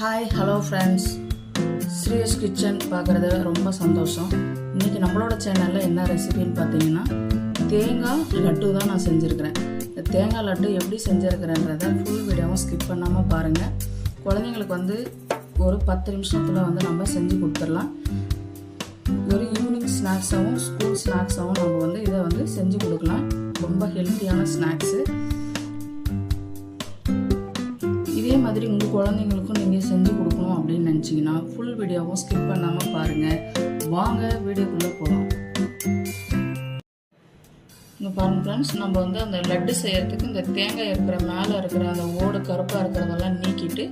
Hi hello friends Sriya's kitchen பார்க்குறது ரொம்ப சந்தோஷம். இன்றைக்கி நம்மளோட சேனலில் என்ன ரெசிபின்னு பார்த்தீங்கன்னா தேங்காய் லட்டு தான் நான் செஞ்சுருக்கிறேன். இந்த தேங்காய் லட்டு எப்படி செஞ்சுருக்கிறேன்றத ஃபுல் வீடியோவும் ஸ்கிப் பண்ணாமல் பாருங்கள் குழந்தைங்களுக்கு வந்து ஒரு பத்து நிமிஷத்தில் வந்து நம்ம செஞ்சு கொடுத்துடலாம். ஒரு ஈவினிங் ஸ்நாக்ஸாகவும் ஸ்கூல் ஸ்நாக்ஸாகவும் நம்ம வந்து இதை வந்து செஞ்சு கொடுக்கலாம். ரொம்ப ஹெல்த்தியான ஸ்நாக்ஸு இதே மாதிரி உங்கள் குழந்தைங்களுக்கு நீங்கள் செஞ்சு கொடுக்கணும் அப்படின்னு நினச்சிங்கன்னா ஃபுல் வீடியோவும் ஸ்கிப் பண்ணாமல் பாருங்கள் வாங்க வீடியோக்குள்ளே போகலாம் இங்கே பாருங்கள் ஃப்ரெண்ட்ஸ் நம்ம வந்து அந்த லட்டு செய்கிறதுக்கு இந்த தேங்காய் இருக்கிற மேலே இருக்கிற அந்த ஓடு கருப்பாக இருக்கிறதெல்லாம் நீக்கிட்டு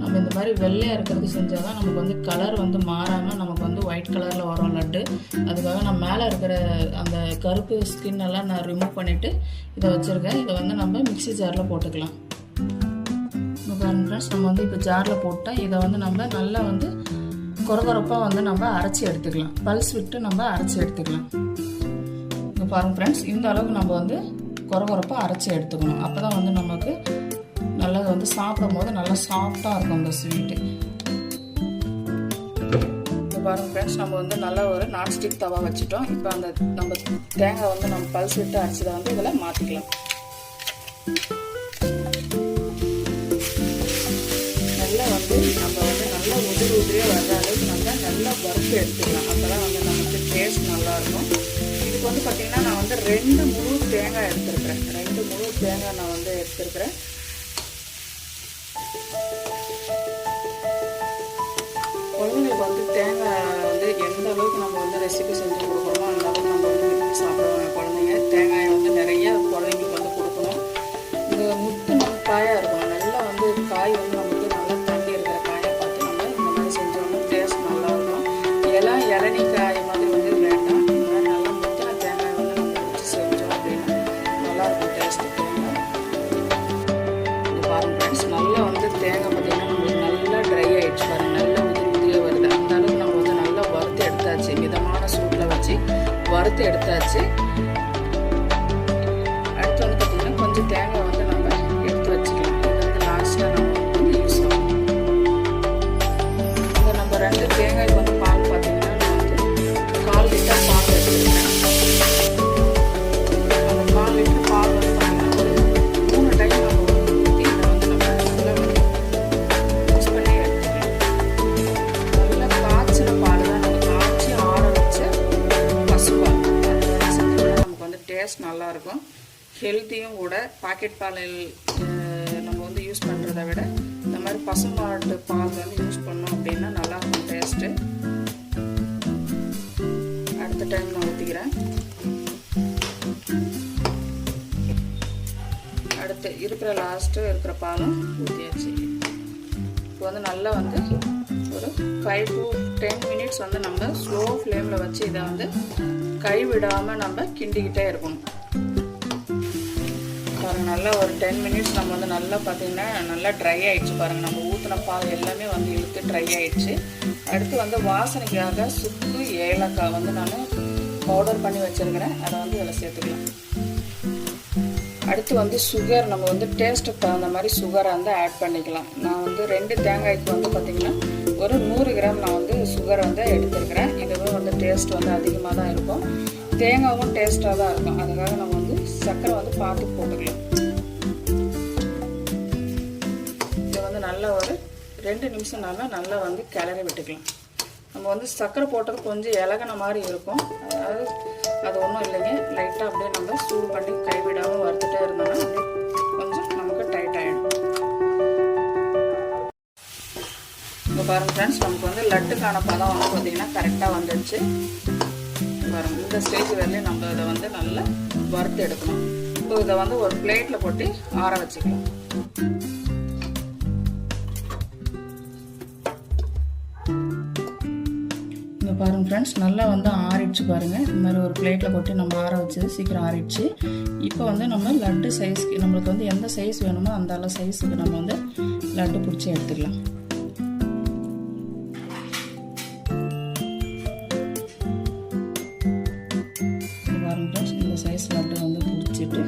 நம்ம இந்த மாதிரி வெள்ளையாக இருக்கிறது செஞ்சால் தான் நமக்கு வந்து கலர் வந்து மாறாமல் நமக்கு வந்து ஒயிட் கலரில் வரும் லட்டு அதுக்காக நான் மேலே இருக்கிற அந்த கருப்பு ஸ்கின் எல்லாம் நான் ரிமூவ் பண்ணிவிட்டு இதை வச்சுருக்கேன். இதை வந்து நம்ம மிக்ஸி ஜாரில் போட்டுக்கலாம். இப்போ நம்ம வந்து இப்போ ஜாரில் போட்டால் இதை வந்து நம்ம நல்லா வந்து குறகுறப்பாக வந்து நம்ம அரைச்சி எடுத்துக்கலாம். பல்ஸ் விட்டு நம்ம அரைச்சி எடுத்துக்கலாம். இப்போ பாருங்கள் ஃப்ரெண்ட்ஸ் இந்த அளவுக்கு நம்ம வந்து குறகுறப்பாக அரைச்சி எடுத்துக்கணும். அப்போ தான் வந்து நமக்கு நல்லா வந்து சாப்பிடும் போது நல்லா சாஃப்டாக இருக்கும் அந்த ஸ்வீட்டு பாருங்க ஃப்ரெண்ட்ஸ் நம்ம வந்து நல்லா ஒரு நான்ஸ்டிக் தவா வச்சுட்டோம். இப்போ அந்த நம்ம தேங்காய் வந்து நம்ம பல்ஸ் விட்டு அரைச்சதை வந்து இதில் மாற்றிக்கலாம் உதிரியாக வர்ற அளவுக்கு நம்ம நல்லா வறுத்து எடுத்துக்கலாம். அப்போ தான் வந்து நமக்கு டேஸ்ட் நல்லாயிருக்கும். இதுக்கு வந்து பார்த்திங்கன்னா நான் வந்து ரெண்டு முழு தேங்காய் எடுத்துருக்குறேன். ரெண்டு முழு தேங்காய் நான் வந்து எடுத்துருக்குறேன். குழந்தைங்களுக்கு வந்து தேங்காய் வந்து எந்த அளவுக்கு நம்ம வந்து ரெசிபி எடுத்தாச்சு. ஹெல்த்தியும் கூட பாக்கெட் பால் நம்ம வந்து யூஸ் பண்ணுறத விட இந்த மாதிரி பசுமாட்டு பால் வந்து யூஸ் பண்ணோம் அப்படின்னா நல்லாயிருக்கும் டேஸ்ட்டு அடுத்த டைம் நான் ஊற்றிக்கிறேன் அடுத்து இருக்கிற லாஸ்ட்டு இருக்கிற பாலும் ஊற்றியாச்சு இப்போ வந்து நல்லா வந்து ஒரு ஃபைவ் டு டென் மினிட்ஸ் வந்து நம்ம ஸ்லோ ஃப்ளேமில் வச்சு இதை வந்து கைவிடாமல் நம்ம கிண்டிக்கிட்டே இருக்கணும். பாருங்கள் நல்லா ஒரு டென் மினிட்ஸ் நம்ம வந்து நல்லா பார்த்தீங்கன்னா நல்லா ட்ரை ஆகிடுச்சு பாருங்கள் நம்ம ஊற்றின பால் எல்லாமே வந்து இழுத்து ட்ரை ஆகிடுச்சு அடுத்து வந்து வாசனைக்காக சுக்கு ஏலக்காய் வந்து நான் பவுடர் பண்ணி வச்சிருக்கிறேன். அதை வந்து இதில் சேர்த்துக்கலாம். அடுத்து வந்து சுகர் நம்ம வந்து டேஸ்ட்டுக்கு தகுந்த மாதிரி சுகரை வந்து ஆட் பண்ணிக்கலாம். நான் வந்து ரெண்டு தேங்காய்க்கு வந்து பார்த்திங்கன்னா ஒரு நூறு கிராம் நான் வந்து சுகர் வந்து எடுத்துருக்கிறேன். இதுவும் வந்து டேஸ்ட் வந்து அதிகமாக தான் இருக்கும். தேங்காவும் டேஸ்ட்டாக தான் இருக்கும். அதுக்காக நம்ம வந்து சர்க்கரை வந்து பார்த்து போட்டுக்கலாம். நல்லா ஒரு ரெண்டு நிமிஷம் நல்லா நல்லா வந்து கிளறி விட்டுக்கலாம். நம்ம வந்து சர்க்கரை போட்டது கொஞ்சம் இலகின மாதிரி இருக்கும். அதாவது அது ஒன்றும் இல்லைங்க. லைட்டாக அப்படியே நம்ம சூடு பண்ணி கைவிடாமல் வறுத்துட்டே இருந்தோம்னா அப்படியே கொஞ்சம் நமக்கு டைட் ஆகிடும் இப்போ பாருங்கள் ஃப்ரெண்ட்ஸ் நமக்கு வந்து லட்டுக்கான பதம் வந்து பார்த்திங்கன்னா கரெக்டாக வந்துடுச்சு பாருங்க இந்த ஸ்டேஜ் வரலையும் நம்ம இதை வந்து நல்லா வறுத்து எடுக்கணும். இப்போ இதை வந்து ஒரு பிளேட்டில் போட்டு ஆற வச்சுக்கலாம். இப்போ பாருங்கள் ஃப்ரெண்ட்ஸ் நல்லா வந்து ஆறிடுச்சு பாருங்கள் இந்த மாதிரி ஒரு பிளேட்டில் போட்டு நம்ம ஆற வச்சது சீக்கிரம் ஆறிடுச்சு. இப்போ வந்து நம்ம லட்டு சைஸ்க்கு நம்மளுக்கு வந்து எந்த சைஸ் வேணுமோ அந்த அளவு சைஸுக்கு நம்ம வந்து லட்டு பிடிச்சி எடுத்துக்கலாம் ஃப்ரெண்ட்ஸ் இந்த சைஸ் லட்டு வந்து பிடிச்சிட்டு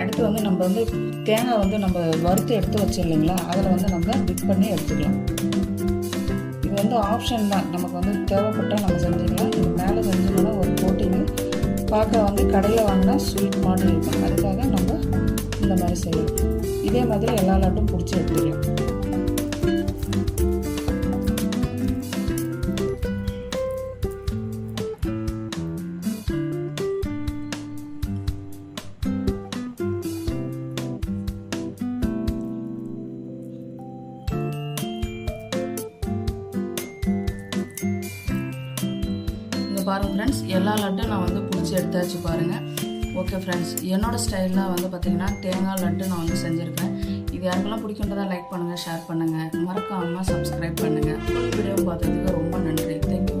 அடுத்து வந்து நம்ம வந்து தேங்காய் வந்து நம்ம வறுத்து எடுத்து வச்சோம் இல்லைங்களா? அதில் வந்து நம்ம டிப் பண்ணி எடுத்துக்கலாம். இது வந்து ஆப்ஷன் தான். நமக்கு வந்து தேவைப்பட்டால் நம்ம செஞ்சுக்கலாம். இது மேலே செஞ்சோம்னா ஒரு கோட்டிங்கு பார்க்க வந்து கடையில் வாங்கினா ஸ்வீட் மாதிரி இருக்கும். அதுக்காக நம்ம இந்த மாதிரி செய்யலாம். இதே மாதிரி எல்லா லட்டும் பிடிச்சி எடுத்துக்கலாம். பாருங்கள் ஃப்ரெண்ட்ஸ் எல்லா லட்டும் நான் வந்து பிடிச்சி எடுத்தாச்சு பாருங்கள் ஓகே ஃப்ரெண்ட்ஸ் என்னோட ஸ்டைலில் வந்து பார்த்தீங்கன்னா தேங்காய் லட்டு நான் வந்து செஞ்சுருக்கேன். இது யாருக்கெல்லாம் பிடிக்குன்றதா லைக் பண்ணுங்கள் ஷேர் பண்ணுங்கள் மறக்காமல் சப்ஸ்கிரைப் பண்ணுங்கள் ஃபுல் வீடியோ பார்த்ததுக்கு ரொம்ப நன்றி. தேங்க்யூ